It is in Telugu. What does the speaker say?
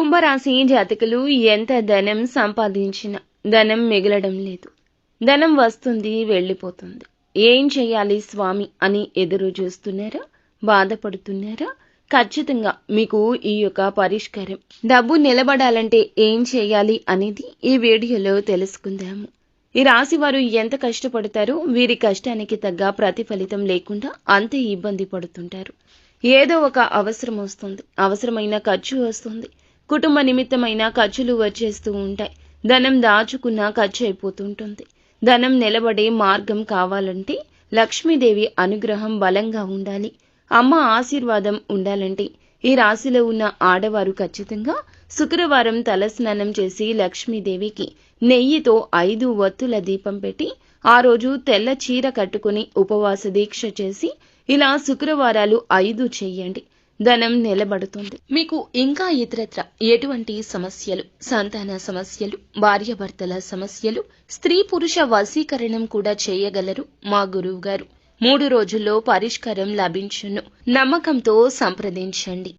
కుంభరాశి జాతకులు ఎంత ధనం సంపాదించినా ధనం మిగలడం లేదు. ధనం వస్తుంది వెళ్ళిపోతుంది. ఏం చేయాలి స్వామి అని ఎదురు చూస్తున్నారా? బాధపడుతున్నారా? ఖచ్చితంగా మీకు ఈ యొక్క పరిష్కారం. డబ్బు నిలబడాలంటే ఏం చేయాలి అనేది ఈ వీడియోలో తెలుసుకుందాము. ఈ రాశి వారు ఎంత కష్టపడతారో వీరి కష్టానికి తగ్గ ప్రతిఫలితం లేకుండా అంతే ఇబ్బంది పడుతుంటారు. ఏదో ఒక అవసరం వస్తుంది. అవసరమైన ఖర్చు వస్తుంది. కుటుంబ నిమిత్తమైన ఖర్చులు వచ్చేస్తూ ఉంటాయి. ధనం దాచుకున్న ఖర్చు అయిపోతుంటుంది ధనం నిలబడే మార్గం కావాలంటే లక్ష్మీదేవి అనుగ్రహం బలంగా ఉండాలి. అమ్మ ఆశీర్వాదం ఉండాలంటే ఈ రాశిలో ఉన్న ఆడవారు ఖచ్చితంగా శుక్రవారం తలస్నానం చేసి లక్ష్మీదేవికి నెయ్యితో ఐదు వత్తుల దీపం పెట్టి ఆ రోజు తెల్ల చీర కట్టుకుని ఉపవాస దీక్ష చేసి ఇలా శుక్రవారాలు ఐదు చెయ్యండి ధనం నిలబడుతుంది. మీకు ఇంకా ఇతరత్ర ఎటువంటి సమస్యలు సంతాన సమస్యలు భార్యాభర్తల సమస్యలు స్త్రీ పురుష వశీకరణం కూడా చేయగలరు? మా గురువు గారు మూడు రోజుల్లో పరిష్కారం లభించును. నమ్మకంతో సంప్రదించండి.